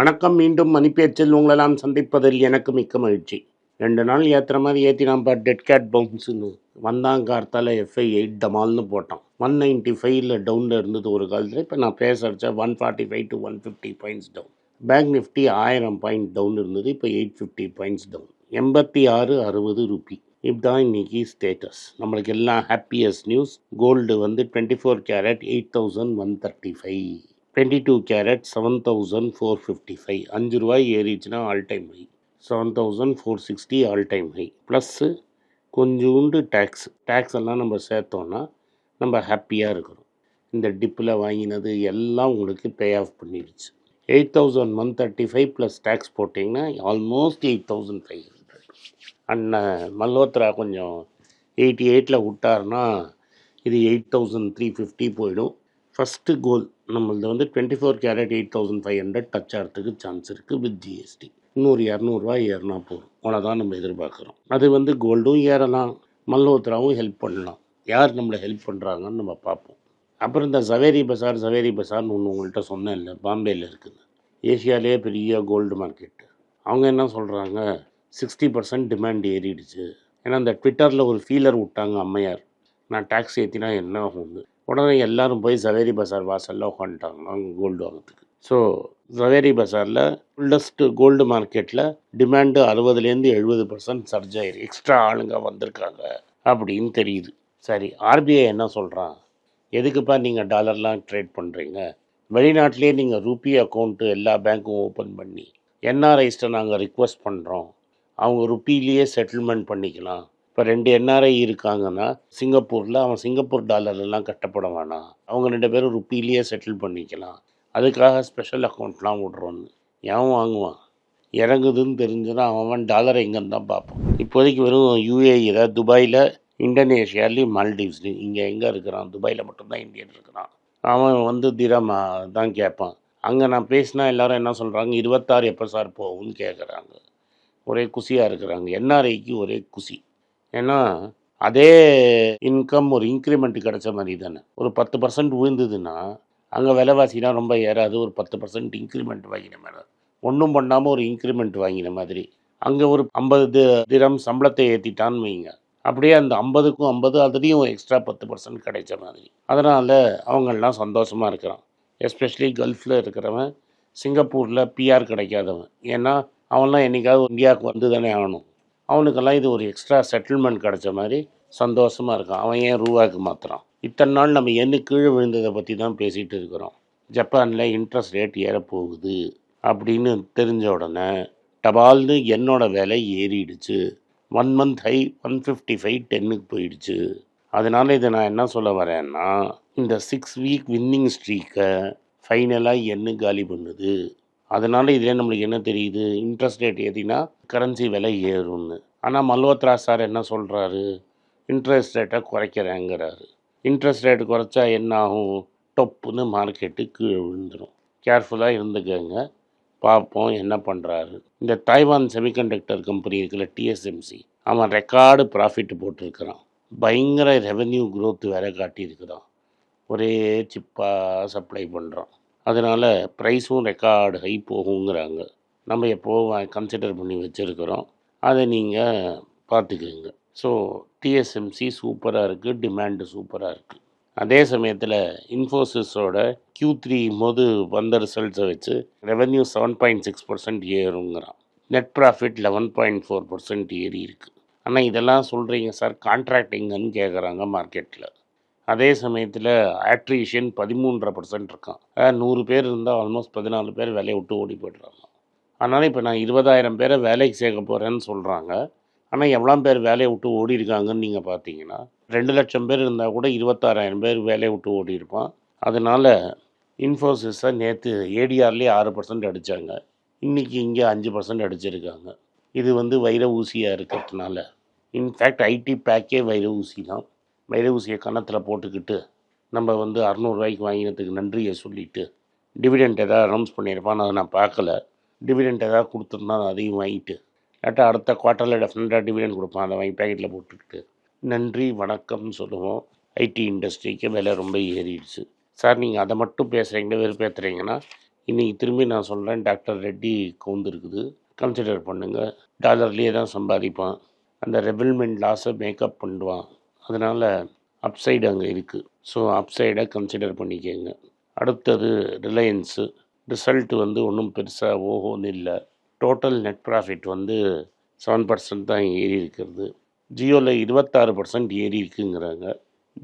வணக்கம் மீண்டும் மணிப்பேச்சில் உங்களெல்லாம் சந்திப்பதில் எனக்கு மிக்க மகிழ்ச்சி. ரெண்டு நாள் ஏற்றுற மாதிரி ஏற்றி ஏற்றினாப்பா டெட் கேட் பவுன்ஸுன்னு வந்தாங்க கார்த்தால் எஃப்ஐ எயிட் டமால்னு போட்டோம் ஒன் நைன்ட்டி ஃபைவ்ல டவுனில் இருந்தது ஒரு காலத்தில். இப்போ நான் பேசுகிறச்ச one forty five to one fifty points down bank Nifty ஆயிரம் பாயிண்ட் டவுன் இருந்தது. இப்போ எயிட் ஃபிஃப்டி பாயிண்ட்ஸ் டவுன் எண்பத்தி ஆறு அறுபது ருபி இதுதான் இன்றைக்கி ஸ்டேட்டஸ் நம்மளுக்கு எல்லாம் ஹாப்பியஸ்ட் நியூஸ் கோல்டு வந்து twenty four carat eight thousand one thirty five twenty two carat seven thousand four fifty five அஞ்சு ரூபாய் ஏறிச்சுன்னா all time high seven thousand four sixty all time high plus கொஞ்சோண்டு tax tax எல்லாம் நம்ம சேர்த்தோன்னா நம்ம ஹாப்பியாக இருக்கிறோம். இந்த டிப்பில் வாங்கினது எல்லாம் உங்களுக்கு பே ஆஃப் பண்ணிடுச்சு. Eight thousand one thirty five plus tax போட்டிங்கன்னா almost eight thousand five hundred அண்ணன் மல்ஹோத்ரா கொஞ்சம் எயிட்டி எயிட்டில் விட்டார்னா இது எயிட் தௌசண்ட் த்ரீ ஃபிஃப்டி போயிடும். ஃபஸ்ட்டு கோல் நம்மளது வந்து twenty four carat eight thousand five hundred touch ஆகிறதுக்கு சான்ஸ் இருக்குது வித் ஜிஎஸ்டி இன்னொரு இரநூறுவா ஏறினா போதும். அவ்வளோதான் நம்ம எதிர்பார்க்குறோம். அது வந்து கோல்டும் ஏறலாம். மல்ஹோத்ராவும் ஹெல்ப் பண்ணலாம். யார் நம்மளை ஹெல்ப் பண்ணுறாங்கன்னு நம்ம பார்ப்போம். அப்புறம் இந்த சவேரி பசார் சவேரி பசார்னு ஒன்று உங்கள்கிட்ட சொன்னேன் இல்லை பாம்பேயில் இருக்குது. ஏஷியாலே பெரிய கோல்டு மார்க்கெட்டு அவங்க என்ன சொல்கிறாங்க சிக்ஸ்டி பர்சன்ட் டிமாண்ட் ஏறிடுச்சு. ஏன்னா அந்த ட்விட்டரில் ஒரு ஃபீலர் விட்டாங்க அம்மையார். நான் டேக்ஸ் ஏற்றினா என்ன ஆகும்னு. உடனே எல்லாரும் போய் சவேரி பசார் வாசலில் உட்காந்துட்டாங்க அங்கே கோல்டு வாங்கிறதுக்கு. ஸோ சவேரி பசாரில் ஃபுல்லஸ்ட்டு கோல்டு மார்க்கெட்டில் டிமாண்டு அறுபதுலேருந்து எழுபது பர்சன்ட் சர்ஜ் ஆயிரு எக்ஸ்ட்ரா ஆளுங்க வந்திருக்காங்க அப்படின்னு தெரியுது. சரி ஆர்பிஐ என்ன சொல்கிறான் எதுக்குப்பா நீங்கள் டாலர்லாம் ட்ரேட் பண்ணுறீங்க வெளிநாட்டிலே நீங்கள் ரூபி அக்கௌண்ட்டு எல்லா பேங்க்கும் ஓப்பன் பண்ணி என்ஆர்ஐஸ்ட்டை நாங்கள் ரிக்வெஸ்ட் பண்ணுறோம் அவங்க ருப்பிலேயே செட்டில்மெண்ட் பண்ணிக்கலாம். இப்போ ரெண்டு என்ஆர்ஐ இருக்காங்கன்னா சிங்கப்பூரில் அவன் சிங்கப்பூர் டாலர்லாம் கட்டப்பட வேணாம். அவங்க ரெண்டு பேரும் ருப்பிலேயே செட்டில் பண்ணிக்கலாம். அதுக்காக ஸ்பெஷல் அக்கௌண்ட்லாம் விட்றோன்னு. எவன் வாங்குவான்? இறங்குதுன்னு தெரிஞ்சுன்னா அவன் டாலரை எங்கன்னு தான் பார்ப்பான். இப்போதைக்கு வெறும் யூஏஇயில் துபாயில் இந்தோனேஷியாலையும் மால்டீவ்ஸ்லையும் இங்கே எங்கே இருக்கிறான்? துபாயில் மட்டும்தான் இந்தியன் இருக்கிறான். அவன் வந்து திரம் தான் கேட்பான். அங்கே நான் பேசினா எல்லாரும் என்ன சொல்கிறாங்க இருபத்தாறு எப்போ சார் போகும்னு கேட்குறாங்க. ஒரே குசியாக இருக்கிறாங்க. என்ஆர்ஐக்கு ஒரே குசி. ஏன்னா அதே இன்கம் ஒரு இன்க்ரிமெண்ட் கிடைச்ச மாதிரி தானே. ஒரு பத்து பர்சன்ட் விழுந்ததுன்னா அங்கே விலைவாசினா ரொம்ப ஏறாது ஒரு பத்து பர்சன்ட் இன்க்ரிமெண்ட் வாங்கின மாதிரி ஒன்றும் பண்ணாமல் ஒரு இன்க்ரிமெண்ட் வாங்கின மாதிரி. அங்கே ஒரு ஐம்பது திரம் சம்பளத்தை ஏற்றிட்டான்னு வைங்க. அப்படியே அந்த ஐம்பதுக்கும் ஐம்பது அதுலேயும் எக்ஸ்ட்ரா பத்து பர்சன்ட் கிடைச்ச மாதிரி. அதனால் அவங்கெல்லாம் சந்தோஷமாக இருக்கிறான். எஸ்பெஷலி கல்ஃபில் இருக்கிறவன் சிங்கப்பூரில் பிஆர் கிடைக்காதவன். ஏன்னா அவன்லாம் என்றைக்காவது இந்தியாவுக்கு வந்து தானே ஆகணும். அவனுக்கெல்லாம் இது ஒரு எக்ஸ்ட்ரா செட்டில்மெண்ட் கிடச்ச மாதிரி சந்தோஷமாக இருக்கான். அவன் ஏன் ரூபாய்க்கு மாத்திரம் இத்தனை நாள் நம்ம என்ன கீழே விழுந்ததை பற்றி தான் பேசிகிட்டு இருக்கிறோம். ஜப்பானில் இன்ட்ரெஸ்ட் ரேட் ஏறப்போகுது அப்படின்னு தெரிஞ்ச உடனே டபால்னு என்னோடய விலை ஏறிடுச்சு. One month high one fifty five டென்னுக்கு போயிடுச்சு. அதனால் இதை நான் என்ன சொல்ல வரேன்னா இந்த சிக்ஸ் வீக் வின்னிங் ஸ்ட்ரீக்கை ஃபைனலாக என்ன காலி பண்ணுது? அதனால் இதில் நம்மளுக்கு என்ன தெரியுது? இன்ட்ரெஸ்ட் ரேட் ஏற்றினா கரன்சி விலை ஏறும்னு. ஆனால் மல்ஹோத்ரா சார் என்ன சொல்கிறாரு இன்ட்ரெஸ்ட் ரேட்டை குறைக்கிறேங்கிறாரு. இன்ட்ரெஸ்ட் ரேட் குறைச்சா என்ன ஆகும்? டொப்புன்னு மார்க்கெட்டு கீழே விழுந்துடும் கேர்ஃபுல்லாக இருந்துக்கங்க. பார்ப்போம் என்ன பண்ணுறாரு இந்த தாய்வான் செமிகண்டக்டர் கம்பெனி இருக்கிற டிஎஸ்எம்சி அவன் ரெக்கார்டு ப்ராஃபிட் போட்டிருக்கிறான். பயங்கர ரெவென்யூ growth வேற காட்டியிருக்கிறான். ஒரே சிப்பாக சப்ளை பண்ணுறான் அதனால் ப்ரைஸும் ரெக்கார்டு ஹை போகுங்கிறாங்க. நம்ம எப்போவும் கன்சிடர் பண்ணி வச்சுருக்கிறோம். அதை நீங்கள் பார்த்துக்குங்க. ஸோ டிஎஸ்எம்சி சூப்பராக இருக்குது டிமாண்டு சூப்பராக இருக்குது அதே சமயத்தில் இன்ஃபோசிஸோட கியூ த்ரீ போது வந்த ரிசல்ட்ஸை வச்சு revenue seven point six percent ஏறுங்கிறான். Net profit eleven point four percent ஏறி இருக்குது ஆனால் இதெல்லாம் சொல்கிறீங்க சார் கான்ட்ராக்ட் எங்கன்னு கேட்குறாங்க மார்க்கெட்டில் அதே சமயத்தில் ஆக்ட்ரீஷியன் பதிமூன்றரை பர்சன்ட் இருக்கான் நூறு பேர் இருந்தால் ஆல்மோஸ்ட் பதினாலு பேர் வேலையை விட்டு ஓடி போய்ட்றாங்க. அதனால் இப்போ நான் இருபதாயிரம் பேரை வேலைக்கு சேர்க்க போகிறேன்னு சொல்கிறாங்க ஆனால் எவ்வளோ பேர் வேலையை விட்டு ஓடி இருக்காங்கன்னு நீங்கள் பார்த்தீங்கன்னா ரெண்டு லட்சம் பேர் இருந்தால் கூட இருபத்தாறாயிரம் பேர் வேலையை விட்டு ஓடி இருப்பான் அதனால் இன்ஃபோசிஸை நேற்று ஏடிஆர்லேயே ஆறு பர்சன்ட் அடித்தாங்க இன்றைக்கி இங்கே அஞ்சு பர்சன்ட் அடிச்சிருக்காங்க. இது வந்து வைர ஊசியாக இருக்கிறதுனால. இன்ஃபேக்ட் ஐடி பேக்கே வைர ஊசி தான். வைர ஊசியை கன்னத்தில் போட்டுக்கிட்டு நம்ம வந்து அறநூறுவாய்க்கு வாங்கினதுக்கு நன்றியை சொல்லிவிட்டு டிவிடெண்ட் எதாவது அனௌன்ஸ் பண்ணியிருப்பான். அதை நான் பார்க்கல. டிவிடெண்ட் எதாவது கொடுத்துருந்தா அதையும் வாங்கிட்டு இல்லாட்டா அடுத்த குவார்ட்டரில் டெஃபினட்டாக டிவிடெண்ட் கொடுப்பான். அதை வாங்கி பேக்கெட்டில் போட்டுக்கிட்டு நன்றி வணக்கம்னு சொல்லுவோம். ஐடி இண்டஸ்ட்ரிக்கு விலை ரொம்ப ஏறிடுச்சு. சார் நீங்கள் அதை மட்டும் பேசுகிறீங்க வெறுப்பேற்றுறீங்கன்னா இன்றைக்கி திரும்பி நான் சொல்கிறேன் டாக்டர் ரெட்டி கவுந்துருக்குது கன்சிடர் பண்ணுங்கள் டாலர்லேயே தான் சம்பாதிப்பான். அந்த ரெவில்மெண்ட் லாஸை மேக்கப் பண்ணுவான். அதனால் அப்சைடு அங்கே இருக்குது ஸோ அப்சைடை கன்சிடர் பண்ணிக்கோங்க. அடுத்தது ரிலையன்ஸு ரிசல்ட் வந்து ஒன்றும் பெருசாக ஓஹோன்னு இல்லை. டோட்டல் நெட் ப்ராஃபிட் வந்து செவன் பர்சன்ட் தான் ஏறி இருக்கிறது. ஜியோவில் இருபத்தாறு பர்சன்ட் ஏறி இருக்குங்கிறாங்க.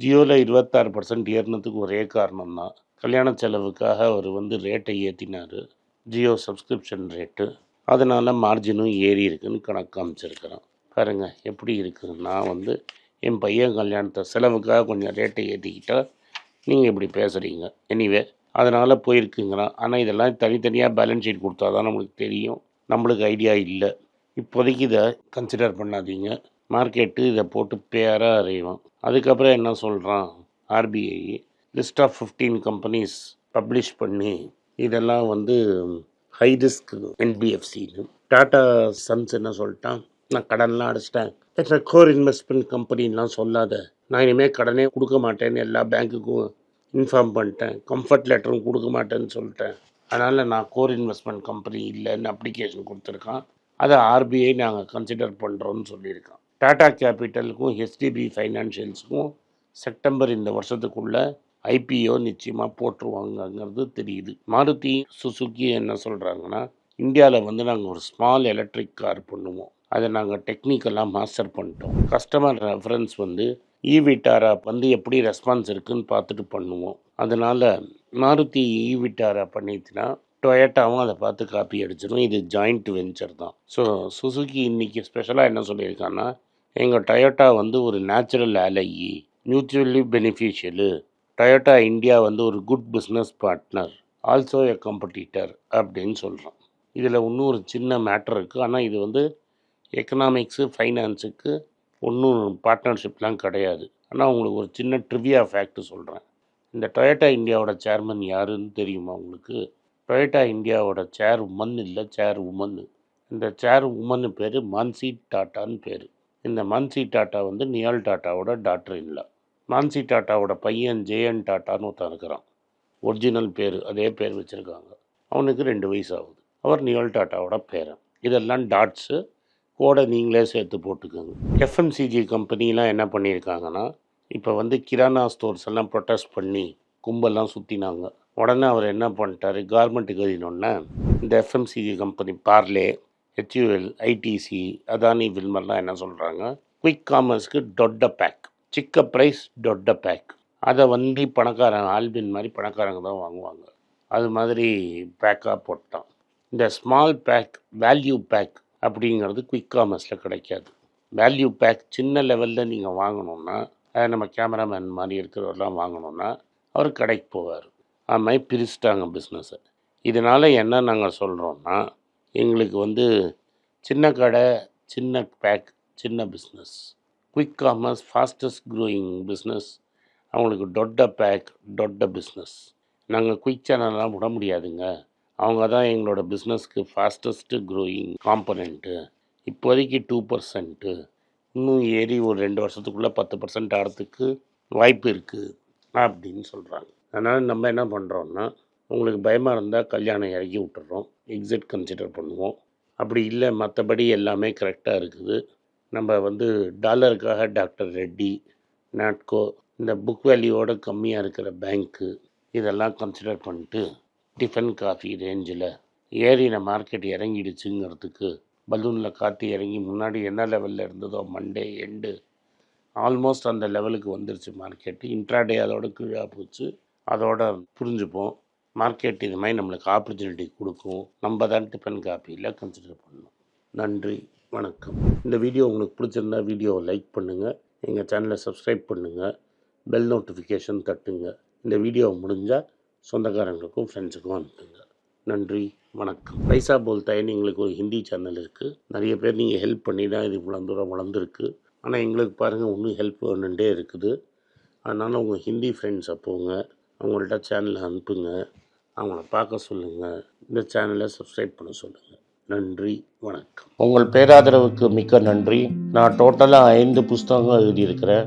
ஜியோவில் இருபத்தாறு பர்சன்ட் ஏறினதுக்கு ஒரே காரணம் தான் கல்யாண செலவுக்காக அவர் வந்து ரேட்டை ஏற்றினார் ஜியோ சப்ஸ்கிரிப்ஷன் ரேட்டு அதனால் மார்ஜினும் ஏறி இருக்குன்னு கணக்கு காமிச்சிருக்கிறோம் பாருங்கள் எப்படி இருக்குது நான் வந்து என் பையன் கல்யாணத்தை செலவுக்காக கொஞ்சம் ரேட்டை ஏற்றிக்கிட்டா நீங்கள் இப்படி பேசுகிறீங்க எனிவே அதனால் போயிருக்குங்கிறான் ஆனால் இதெல்லாம் தனித்தனியாக பேலன்ஸ் ஷீட் கொடுத்தா தான் நம்மளுக்கு தெரியும். நம்மளுக்கு ஐடியா இல்லை. இப்போதைக்கு இதை கன்சிடர் பண்ணாதீங்க. மார்க்கெட்டு இதை போட்டு பேராக அறையும் அதுக்கப்புறம் என்ன சொல்கிறான் RBI list of fifteen companies publish பண்ணி இதெல்லாம் வந்து ஹை ரிஸ்க் என்பிஎஃப்சின்னு டாட்டா சன்ஸ் என்ன சொல்லிட்டான்? நான் கடன்லாம் அடைச்சிட்டேன். எத்தனை கோர் இன்வெஸ்ட்மெண்ட் கம்பெனிலாம் சொல்லாத. நான் இனிமேல் கடனே கொடுக்க மாட்டேன்னு எல்லா பேங்க்குக்கும் இன்ஃபார்ம் பண்ணிட்டேன். கம்ஃபர்ட் லெட்டரும் கொடுக்க மாட்டேன்னு சொல்லிட்டேன். அதனால் நான் கோர் இன்வெஸ்ட்மெண்ட் கம்பெனி இல்லைன்னு அப்ளிகேஷன் கொடுத்துருக்கான். அதை ஆர்பிஐ நாங்கள் கன்சிடர் பண்ணுறோன்னு சொல்லியிருக்கான். டாடா கேபிட்டலுக்கும் ஹெச்டிபி ஃபைனான்ஷியல்ஸுக்கும் செப்டம்பர் இந்த வருஷத்துக்குள்ளே ஐபிஓ நிச்சயமாக போட்டுருவாங்கங்கிறது தெரியுது. மாருதி சுசுக்கி என்ன சொல்கிறாங்கன்னா இந்தியாவில் வந்து நாங்கள் ஒரு ஸ்மால் எலக்ட்ரிக் கார் பண்ணுவோம். அதை நாங்கள் டெக்னிக்கெல்லாம் மாஸ்டர் பண்ணிட்டோம். கஸ்டமர் ரெஃபரன்ஸ் வந்து ஈவிட்டாரா வந்து எப்படி ரெஸ்பான்ஸ் இருக்குன்னு பார்த்துட்டு பண்ணுவோம். அதனால் மாருதி ஈவிட்டாரா பண்ணிட்டுனா டொயட்டாவும் அதை பார்த்து காப்பி அடிச்சிடும் இது ஜாயிண்ட் வெஞ்சர் தான். ஸோ சுசுகி இன்றைக்கி ஸ்பெஷலாக என்ன சொல்லியிருக்காங்கன்னா எங்கள் டொயோட்டா வந்து ஒரு natural ally mutually beneficial Toyota India வந்து ஒரு good business partner also a competitor அப்படின்னு சொல்கிறோம் இதில் இன்னும் ஒரு சின்ன மேட்டர் இருக்குது ஆனால் இது வந்து எக்கனாமிக்ஸு ஃபைனான்ஸுக்கு ஒன்றும் பார்ட்னர்ஷிப்லாம் கிடையாது. ஆனால் உங்களுக்கு ஒரு சின்ன ட்ரிவியா ஃபேக்ட் சொல்கிறேன் இந்த டொயோட்டா இந்தியாவோட சேர்மன் யாருன்னு தெரியுமா உங்களுக்கு? டொயோட்டா இந்தியாவோட சேர் உமன் இல்லை சேர் உமன் இந்த சேர் உமன் பேர் மான்சி டாட்டான்னு பேர். இந்த மான்சி டாட்டா வந்து நியால் டாட்டாவோட டாக்டர் இல்லை மான்சி டாட்டாவோட பையன் ஜேஎன் டாட்டான்னு ஒருத்தன் இருக்கிறான். ஒரிஜினல் பேர் அதே பேர் வச்சுருக்காங்க. அவனுக்கு ரெண்டு வயசு ஆகுது. அவர் நியால் டாட்டாவோட பேரன் இதெல்லாம் டாட்ஸு கோடை நீங்களே சேர்த்து போட்டுக்கோங்க. எஃப்எம்சிஜி கம்பெனிலாம் என்ன பண்ணியிருக்காங்கன்னா இப்போ வந்து கிரானா ஸ்டோர்ஸ் எல்லாம் ப்ரொட்டஸ்ட் பண்ணி கும்பல்லாம் சுற்றினாங்க உடனே அவர் என்ன பண்ணிட்டார் கார்மெண்ட்டுக்கு எழுதினோடனே இந்த FMCG company Parle HUL ITC Adani வில்மர்லாம் என்ன சொல்கிறாங்க குயிக் காமர்ஸ்க்கு டொட்ட பேக் சிக்க ப்ரைஸ் டொட்ட பேக் அதை வந்து பணக்காரங்க ஆல்பின் மாதிரி பணக்காரங்க தான் வாங்குவாங்க. அது மாதிரி பேக்காக போட்டான். இந்த ஸ்மால் பேக் வேல்யூ பேக் அப்படிங்கிறது குயிக் காமர்ஸில் கிடைக்காது. வேல்யூ பேக் சின்ன லெவலில் நீங்கள் வாங்கணுன்னா நம்ம கேமராமேன் மாதிரி இருக்கிறவரெலாம் வாங்கணுன்னா அவர் கடைக்கு போவார். அது மாதிரி பிரிச்சுட்டாங்க பிஸ்னஸை இதனால் என்ன நாங்கள் சொல்கிறோன்னா எங்களுக்கு வந்து சின்ன கடை சின்ன பேக் சின்ன business quick commerce fastest growing business அவங்களுக்கு டொட்ட பேக் டொட்ட பிஸ்னஸ் நாங்கள் குயிக் சேனல்லாம் விட முடியாதுங்க. அவங்க தான் எங்களோட பிஸ்னஸ்க்கு ஃபாஸ்டஸ்ட்டு க்ரோயிங் காம்பனண்ட்டு இப்போதைக்கு டூ பர்சன்ட்டு இன்னும் ஏறி ஒரு ரெண்டு வருஷத்துக்குள்ளே பத்து பர்சன்ட் ஆகிறதுக்கு வாய்ப்பு இருக்குது அப்படின்னு சொல்கிறாங்க அதனால் நம்ம என்ன பண்ணுறோன்னா உங்களுக்கு பயமாக இருந்தால் கல்யாணம் இறக்கி விட்டுறோம் எக்ஸிட் கன்சிடர் பண்ணுவோம். அப்படி இல்லை மற்றபடி எல்லாமே கரெக்டாக இருக்குது. நம்ம வந்து டாலருக்காக டாக்டர் ரெட்டி நாட்கோ இந்த புக் வேல்யூவோட கம்மியாக இருக்கிற பேங்க்கு இதெல்லாம் கன்சிடர் பண்ணிட்டு டிஃபன் காஃபி ரேஞ்சில் ஏறின மார்க்கெட் இறங்கிடுச்சுங்கிறதுக்கு பலூனில் காற்று இறங்கி முன்னாடி என்ன லெவலில் இருந்ததோ மண்டே எண்டு ஆல்மோஸ்ட் அந்த லெவலுக்கு வந்துருச்சு மார்க்கெட்டு இன்ட்ராடே அதோட கீழே போச்சு. அதோட புரிஞ்சுப்போம். மார்க்கெட் இது மாதிரி நம்மளுக்கு ஆப்பர்ச்சுனிட்டி கொடுக்கும். நம்ம தான் டிஃபன் காஃபியில் கன்சிடர் பண்ணணும். நன்றி வணக்கம். இந்த வீடியோ உங்களுக்கு பிடிச்சிருந்தா வீடியோவை லைக் பண்ணுங்கள் எங்கள் சேனலை சப்ஸ்கிரைப் பண்ணுங்கள் பெல் நோட்டிஃபிகேஷன் தட்டுங்க. இந்த வீடியோ முடிஞ்சால் சொந்தக்காரங்களுக்கும் ஃப்ரெண்ட்ஸுக்கும் அனுப்புங்க நன்றி வணக்கம். பைசா போல்தாயின்னு எங்களுக்கு ஒரு ஹிந்தி சேனல் இருக்குது நிறைய பேர் நீங்கள் ஹெல்ப் பண்ணி தான் இது இவ்வளோ தூரம் வளர்ந்துருக்கு. ஆனால் எங்களுக்கு பாருங்கள் இன்னும் ஹெல்ப் வேணுண்டே இருக்குது. அதனால் உங்கள் ஹிந்தி ஃப்ரெண்ட்ஸை போங்க. அவங்கள்ட்ட சேனலை அனுப்புங்க. அவங்கள பார்க்க சொல்லுங்கள் இந்த சேனலை சப்ஸ்கிரைப் பண்ண சொல்லுங்கள் நன்றி வணக்கம். உங்கள் பேராதரவுக்கு மிக்க நன்றி. நான் டோட்டலாக ஐந்து புஸ்தகங்கள் எழுதியிருக்கிறேன்.